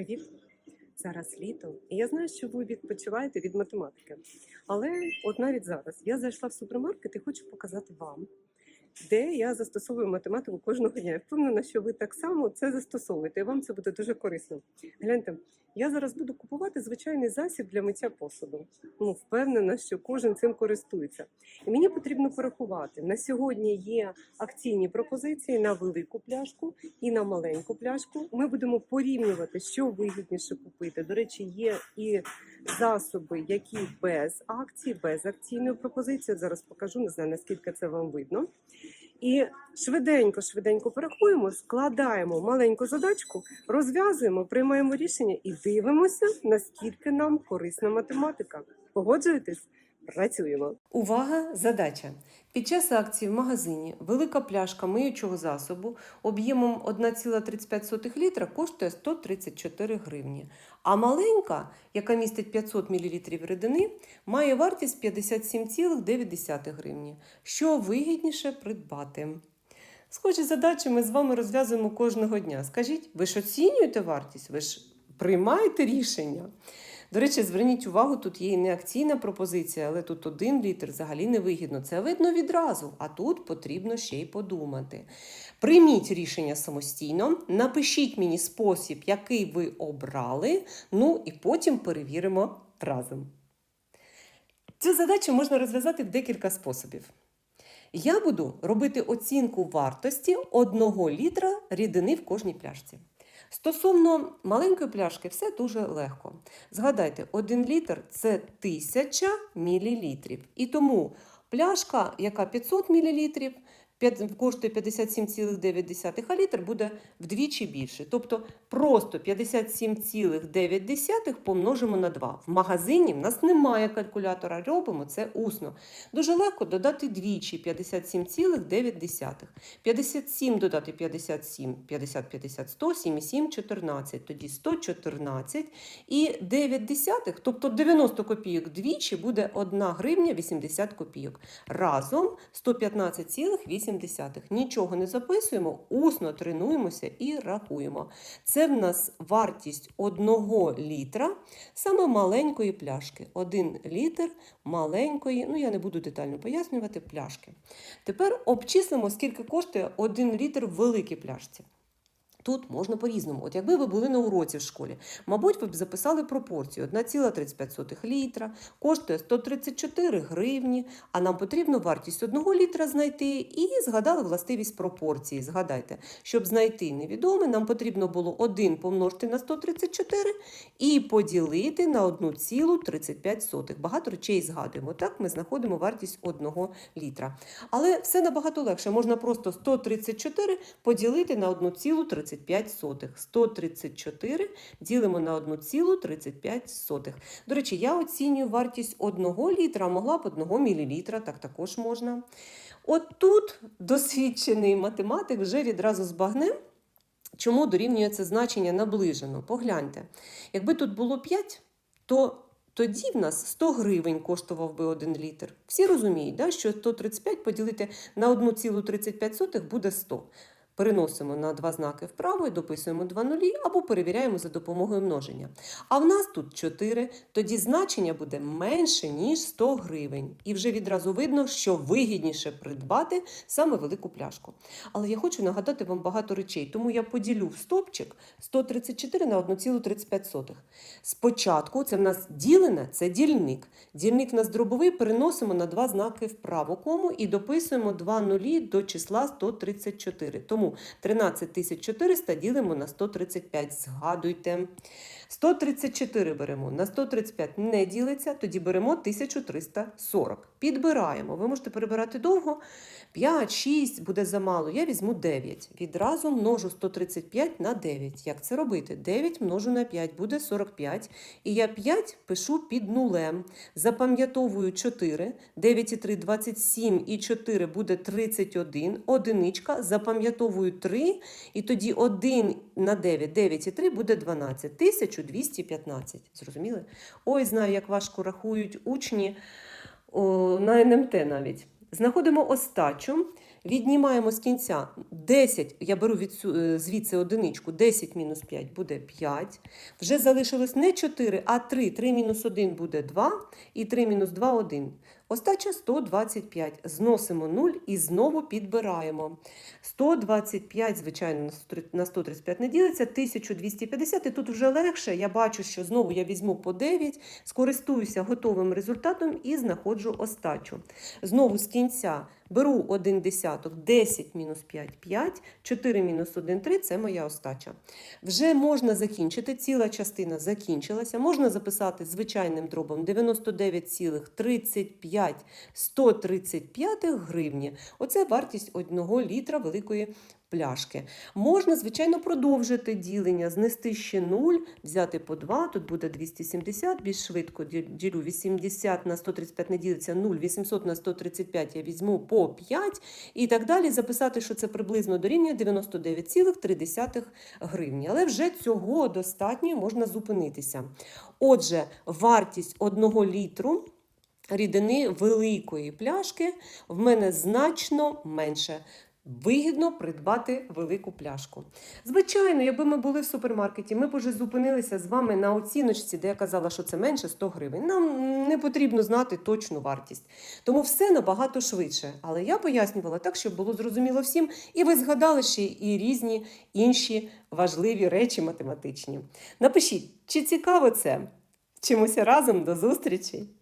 Привіт! Зараз літо, і я знаю, що ви відпочиваєте від математики. Але от навіть зараз я зайшла в супермаркет і хочу показати вам, де я застосовую математику кожного дня. Я впевнена, що ви так само це застосовуєте, і вам це буде дуже корисно. Гляньте, я зараз буду купувати звичайний засіб для миття посуду. Ну, впевнена, що кожен цим користується. І мені потрібно порахувати. На сьогодні є акційні пропозиції на велику пляшку і на маленьку пляшку. Ми будемо порівнювати, що вигідніше купити. До речі, є і засоби, які без акції, без акційної пропозиції. Зараз покажу, не знаю наскільки це вам видно. І швиденько, швиденько порахуємо, складаємо маленьку задачку, розв'язуємо, приймаємо рішення і дивимося, наскільки нам корисна математика. Погоджуєтесь? Працюємо. Увага! Задача. Під час акції в магазині велика пляшка миючого засобу об'ємом 1,35 літра коштує 134 гривні. А маленька, яка містить 500 мл рідини, має вартість 57,9 гривні. Що вигідніше придбати? Схожі задачі ми з вами розв'язуємо кожного дня. Скажіть, ви ж оцінюєте вартість? Ви ж приймаєте рішення? До речі, зверніть увагу, тут є і не акційна пропозиція, але тут один літр взагалі не вигідно. Це видно відразу, а тут потрібно ще й подумати. Прийміть рішення самостійно, напишіть мені спосіб, який ви обрали, ну і потім перевіримо разом. Цю задачу можна розв'язати в декілька способів. Я буду робити оцінку вартості 1 літра рідини в кожній пляшці. Стосовно маленької пляшки, все дуже легко. Згадайте, 1 літр це 1000 мл. І тому пляшка, яка 500 мл, коштує 57,9, а літр буде вдвічі більше. Тобто просто 57,9 помножимо на 2. В магазині в нас немає калькулятора, робимо це усно. Дуже легко додати двічі 57,9. 57 додати 57, 50, 50, 100, 7 7, 14. Тоді 114. І 9 десятих, тобто 90 копійок двічі буде 1 гривня 80 копійок. Разом 115,8. Нічого не записуємо, усно тренуємося і рахуємо. Це в нас вартість 1 літра, саме маленької пляшки. 1 літр маленької, ну я не буду детально пояснювати, пляшки. Тепер обчислимо, скільки коштує 1 літр в великій пляшці. Тут можна по-різному. От якби ви були на уроці в школі, мабуть, ви б записали пропорцію 1,35 літра, коштує 134 гривні, а нам потрібно вартість 1 літра знайти і згадали властивість пропорції. Згадайте, щоб знайти невідоме, нам потрібно було 1 помножити на 134 і поділити на 1,35. Багато речей згадуємо. Так, ми знаходимо вартість 1 літра. Але все набагато легше. Можна просто 134 поділити на 1,35. 1,35. 134 ділимо на 1,35. До речі, я оцінюю вартість 1 літра, а могла б 1 мл, так також можна. От тут досвідчений математик вже відразу збагне, чому дорівнює це значення наближено. Погляньте, якби тут було 5, то тоді в нас 100 гривень коштував би 1 літр. Всі розуміють, да, що 135 поділити на 1,35 буде 100. Переносимо на два знаки вправо і дописуємо два нулі, або перевіряємо за допомогою множення. А в нас тут 4, тоді значення буде менше, ніж 100 гривень. І вже відразу видно, що вигідніше придбати саме велику пляшку. Але я хочу нагадати вам багато речей, тому я поділю в стопчик 134 на 1,35. Спочатку це в нас ділене, це дільник. Дільник в нас дробовий переносимо на два знаки вправо кому і дописуємо два нулі до числа 134. Тому 13400 ділимо на 135. Згадуйте. 134 беремо, на 135 не ділиться, тоді беремо 1340. Підбираємо. Ви можете перебирати довго. 5, 6 буде замало. Я візьму 9. Відразу множу 135 на 9. Як це робити? 9 множу на 5 буде 45. І я 5 пишу під нулем. Запам'ятовую 4. 9 і 3 27 і 4 буде 31. Одиничка. Запам'ятовую 3. І тоді 1 на 9, 9 і 3 буде 12. 1215. Зрозуміли? Ой, знаю, як важко рахують учні о, на НМТ навіть. Знаходимо остачу. Віднімаємо з кінця 10, я беру від, е, звідси одиничку, 10 мінус 5 буде 5. Вже залишилось не 4, а 3. 3 мінус 1 буде 2, і 3 мінус 2 – 1. Остача 125. Зносимо 0 і знову підбираємо. 125, звичайно, на 135 не ділиться, 1250. І тут вже легше. Я бачу, що знову я візьму по 9, скористуюся готовим результатом і знаходжу остачу. Знову з кінця беру 1 десяток, 10 мінус 5 – 5, 4 мінус 1 – 3 – це моя остача. Вже можна закінчити, ціла частина закінчилася. Можна записати звичайним дробом 99,35 135 гривні. Оце вартість 1 літра великої пляшки. Можна, звичайно, продовжити ділення, знести ще 0, взяти по 2, тут буде 270, більш швидко ді- ділю 80 на 135 не ділиться 0, 800 на 135 я візьму по 5 і так далі записати, що це приблизно дорівнює 99,3 гривні. Але вже цього достатньо, можна зупинитися. Отже, вартість 1 літру рідини великої пляшки в мене значно менше. Вигідно придбати велику пляшку. Звичайно, якби ми були в супермаркеті, ми б уже зупинилися з вами на оціночці, де я казала, що це менше 100 гривень. Нам не потрібно знати точну вартість. Тому все набагато швидше. Але я пояснювала так, щоб було зрозуміло всім, і ви згадали ще і різні інші важливі речі математичні. Напишіть, чи цікаво це? Вчимося разом до зустрічі!